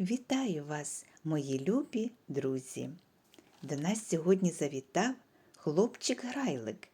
Вітаю вас, мої любі друзі! До нас сьогодні завітав хлопчик Грайлик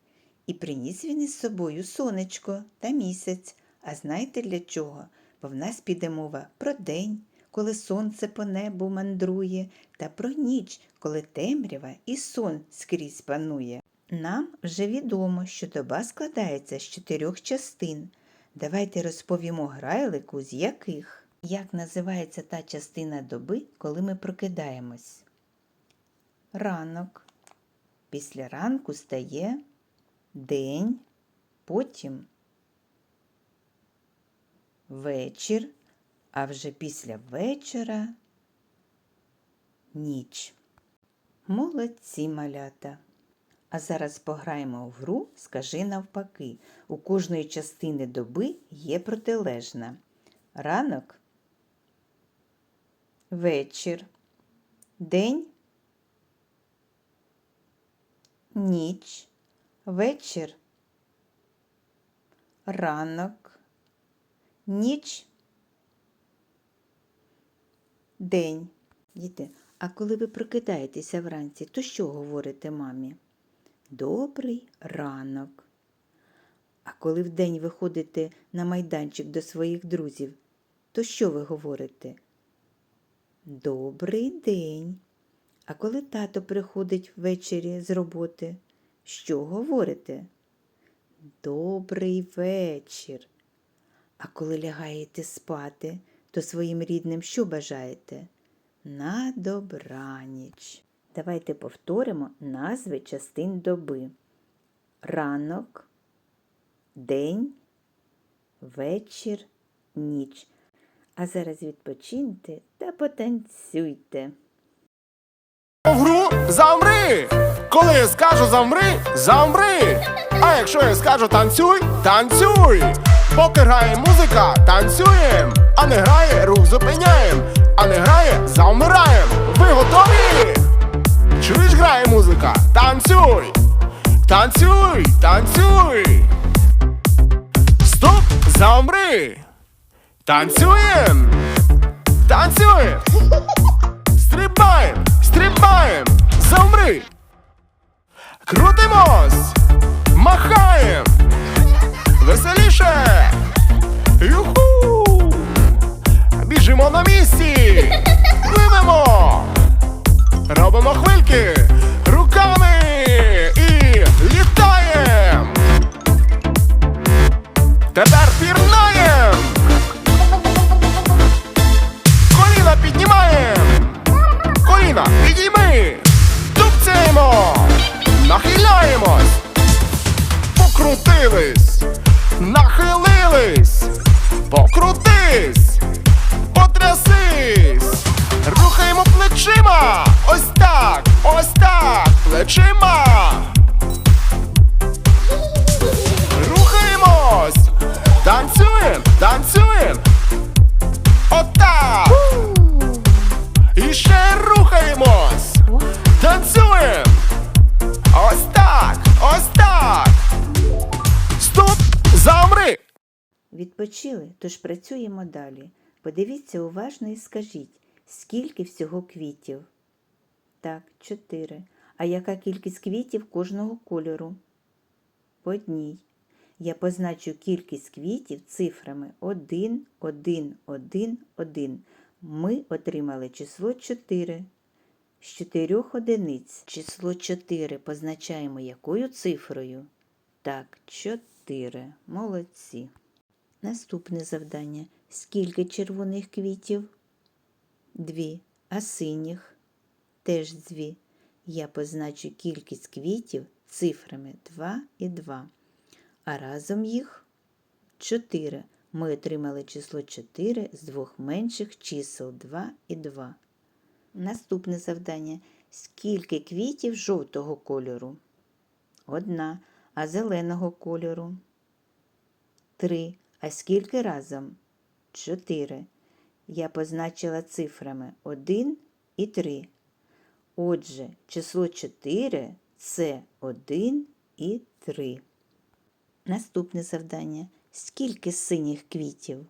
і приніс він із собою сонечко та місяць. А знаєте для чого? Бо в нас піде мова про день, коли сонце по небу мандрує, та про ніч, коли темрява і сон скрізь панує. Нам вже відомо, що доба складається з чотирьох частин. Давайте розповімо грайлику, з яких. Як називається та частина доби, коли ми прокидаємось? Ранок. Після ранку стає день, потім вечір, а вже після вечора ніч. Молодці малята. А зараз пограємо в гру Скажи навпаки. У кожної частини доби є протилежна. Ранок, вечір, день, ніч, вечір, ранок, ніч, день. Діти, а коли ви прокидаєтеся вранці, то що говорите мамі? Добрий ранок. А коли вдень виходите на майданчик до своїх друзів, то що ви говорите? Добрий день. А коли тато приходить ввечері з роботи, що говорите? Добрий вечір. А коли лягаєте спати, то своїм рідним що бажаєте? На добраніч. Давайте повторимо назви частин доби. Ранок, день, вечір, ніч. А зараз відпочиньте та потанцюйте. В гру замри! Коли я скажу замри, замри! А якщо я скажу танцюй, танцюй! Поки грає музика, танцюєм! А не грає, рух зупиняєм! А не грає, замираєм! Ви готові? Чуєш, грає музика? Танцюй! Танцюй! Танцюй! Стоп! Замри! Танцюєм! Танцюєм! Стрибаєм, стрибаєм, замри. Крутимось, махаєм. Веселіше. Юху. Біжимо на місці. Пливемо. Робимо хвильки Покрутились! Нахилились! Покрутись! Потрясись! Рухаємо плечима! Ось так! Ось так! Плечима! Рухаємось! Танцюєм! Танцюєм! Отак! І ще рухаємось! Танцюємо! Ось так! Ось так! Замри! Відпочили, тож працюємо далі. Подивіться уважно і скажіть, скільки всього квітів? Так, чотири. А яка кількість квітів кожного кольору? По одній. Я позначу кількість квітів цифрами 1, 1, 1, 1. Ми отримали число 4. З чотирьох одиниць число 4 позначаємо якою цифрою? Так, 4. Молодці. Наступне завдання. Скільки червоних квітів? Дві. А синіх? Теж дві. Я позначу кількість квітів цифрами 2 і 2. А разом їх 4. Ми отримали число 4 з двох менших чисел 2 і 2. Наступне завдання. Скільки квітів жовтого кольору? Одна. А зеленого кольору? Три. А скільки разом? Чотири. Я позначила цифрами 1 і 3. Отже, число 4 це 1 і 3. Наступне завдання. Скільки синіх квітів?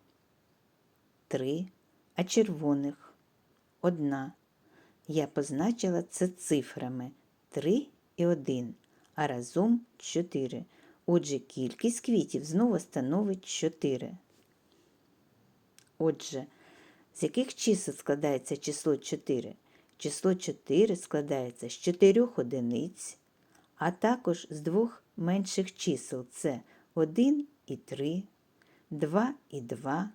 Три. А червоних? одна. Я позначила це цифрами 3 і 1, а разом 4. Отже, кількість квітів знову становить 4. Отже, з яких чисел складається число 4? Число 4 складається з 4 одиниць, а також з двох менших чисел це 1 і 3, 2 і 2,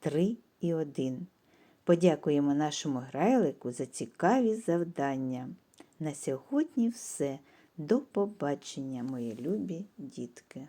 3 і 1. Подякуємо нашому грайлику за цікаві завдання. На сьогодні все. До побачення, мої любі дітки.